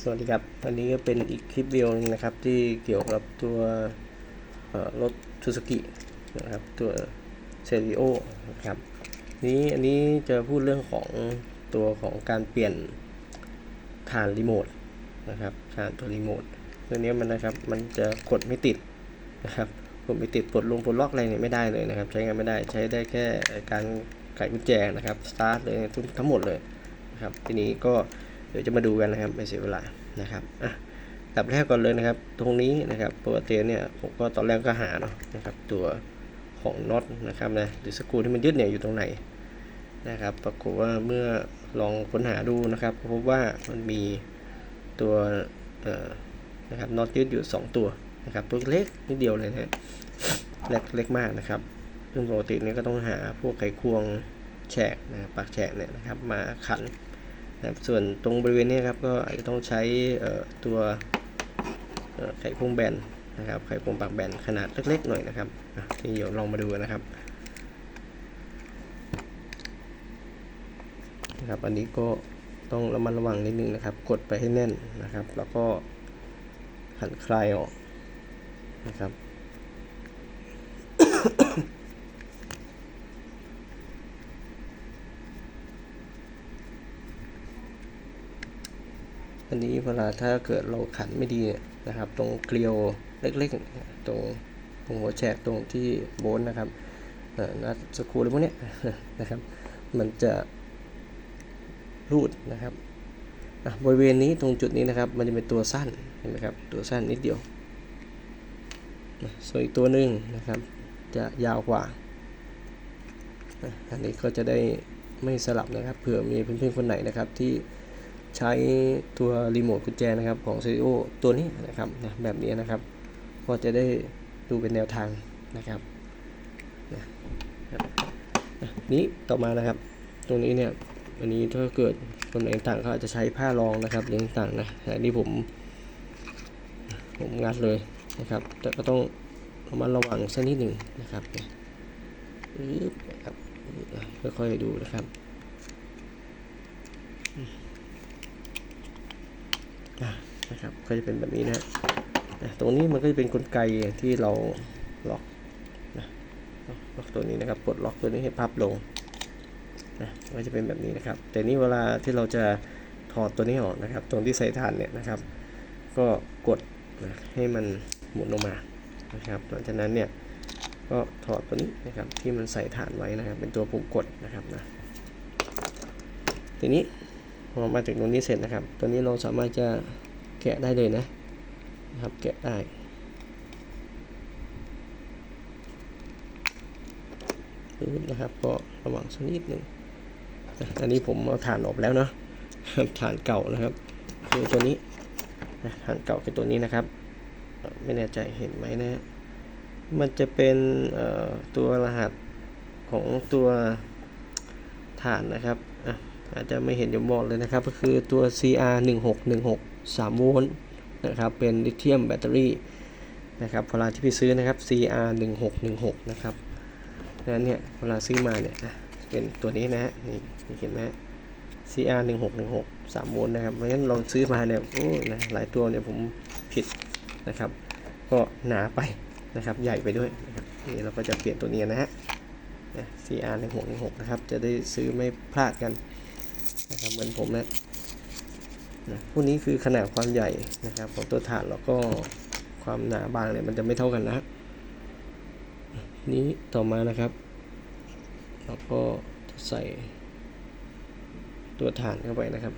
สวัสดีครับ อันนี้ก็เป็นอีกคลิปวิดีโอนึงนะครับ ที่เกี่ยวกับตัวรถ Suzuki นะครับ ตัวเซริโอนะครับ นี้อันนี้จะพูดเรื่องของตัวของการเปลี่ยนฐานรีโมทนะครับฐานตัวรีโมทตัวนี้มันนะครับ มันจะกดไม่ติดนะครับ กดไม่ติดปลดลงปลดล็อกอะไรเนี่ยไม่ได้เลยนะครับ ใช้งานไม่ได้ ใช้ได้แค่การไขกุญแจนะครับ สตาร์ทเลยทั้งหมดเลยนะครับ ทีนี้ก็ เดี๋ยวจะมาดูกันนะครับไม่เสียเวลานะครับอะดับแรกก่อนเลยนะครับ ตรงนี้นะครับปกติเนี่ยผมก็ตอนแรกก็หาเนาะนะครับตัวของน็อตนะครับนะหรือสกรูที่มันยึดเนี่ยอยู่ตรงไหนนะครับปรากฏว่าเมื่อลองค้นหาดูนะครับพบว่ามันมีตัวเอ่อนะครับน็อตยึดอยู่ 2 ตัวนะครับตัวเล็กนิดเดียวเลยนะฮะเล็กเล็กมากนะครับซึ่งปกติเนี่ยก็ต้องหาพวกไขควงแฉกนะปากแฉกเนี่ยนะครับมาขัน นะครับส่วนตรงบริเวณนี้ครับก็อาจจะต้องใช้ตัวเอ่อไขควงแบนนะครับไขควงปากแบนขนาดเล็กๆหน่อยนะครับทีนี้เดี๋ยวลองมาดูนนะครับนะครับ อันนี้ก็ต้องระมัดระวังนิดนึงนะครับ กดไปให้แน่นนะครับ แล้วก็หันคลายออกนะครับ อันนี้เวลาถ้าเกิดเราขันไม่ดีนะครับ ตรงเกลียวเล็กๆ ตรงตรงหัวแฉกตรงที่โบนนะครับนัดสกูอะไรพวกนี้นะครับ มันจะรูดนะครับบริเวณนี้ตรงจุดนี้นะครับ มันจะเป็นตัวสั้นเห็นไหมครับตัวสั้นนิดเดียวส่วนอีกตัวหนึ่งนะครับ จะยาวกว่าอันนี้ก็จะได้ไม่สลับนะครับเผื่อมีเพื่อนๆคนไหนนะครับที่ ใช้ตัวรีโมทกุญแจนะครับของ c ี o ตัวนี้นะครับนะแบบนี้นะครับ ก็จะได้ดูเป็นแนวทางนะครับนะนะนี้ต่อมานะครับ ตรงนี้เนี่ยอันนี้ถ้าเกิดคนไหนต่างเขาอาจจะใช้ผ้ารองนะครับเลี้ยงต่างนะแต่อันนี้ผม ผมงัดเลยนะครับ แต่ก็ต้องระมัดระวังสักนิดหนึ่งนะครับนะครับค่อยๆดูนะครับ นะครับก็จะเป็นแบบนี้นะฮะนะตรงนี้มันก็จะเป็นกลไกที่เราล็อกนะล็อกตัวนี้นะครับปลดล็อกตัวนี้ให้พับลงนะก็จะเป็นแบบนี้นะครับ แต่นี่เวลาที่เราจะถอดตัวนี้ออกนะครับ ตรงที่ใส่ฐานเนี่ยนะครับ ก็กดนะให้มันหมุนลงมานะครับหลังจากนั้นเนี่ยก็ถอดตัวนี้นะครับที่มันใส่ฐานไว้นะครับ เป็นตัวปุ่มกดนะครับนะทีนี้ พอมาถึงตรงนี้เสร็จนะครับ ตัวนี้เราสามารถจะแกะได้เลยนะนะครับแกะได้ปึ๊บนะครับก็ระวังสักนิดหนึ่งอันนี้ผมเอาฐานออกแล้วเนาะฐานเก่านะครับคือตัวนี้ฐานเก่าคือตัวนี้นะครับ ไม่แน่ใจเห็นไหมนะ มันจะเป็นตัวรหัสของตัวฐานนะครับ อาจจะไม่เห็นอยู่บอกเลยนะครับ ก็คือตัว CR 1 6 1 6 3โวลต์นะครับ เป็นลิเธียมแบตเตอรี่นะครับเวลาที่พี่ซื้อนะครับ CR 1 6 1 6นะครับดังนั้นเนี่ยเวลาซื้อมาเนี่ยเป็นตัวนี้นะฮะนี่เห็นไหม CR 1 6 1 6 3โวลต์นะครับเพราะฉะนั้นเราซื้อมาเนี่ยโอ้นะหลายตัวเนี่ยผมผิดนะครับ ก็หนาไปนะครับใหญ่ไปด้วยนะครับนี่เราก็จะเปลี่ยนตัวนี้นะฮะนะ CR 1 6 1 6นะครับ จะได้ซื้อไม่พลาดกัน นะครับเหมือนผมนะนะพวกนี้คือขนาดความใหญ่นะครับของตัวฐานแล้วก็ความหนาบางเนี่ยมันจะไม่เท่ากันนะนี้ต่อมานะครับเราก็จะใส่ตัวฐานเข้าไปนะครับ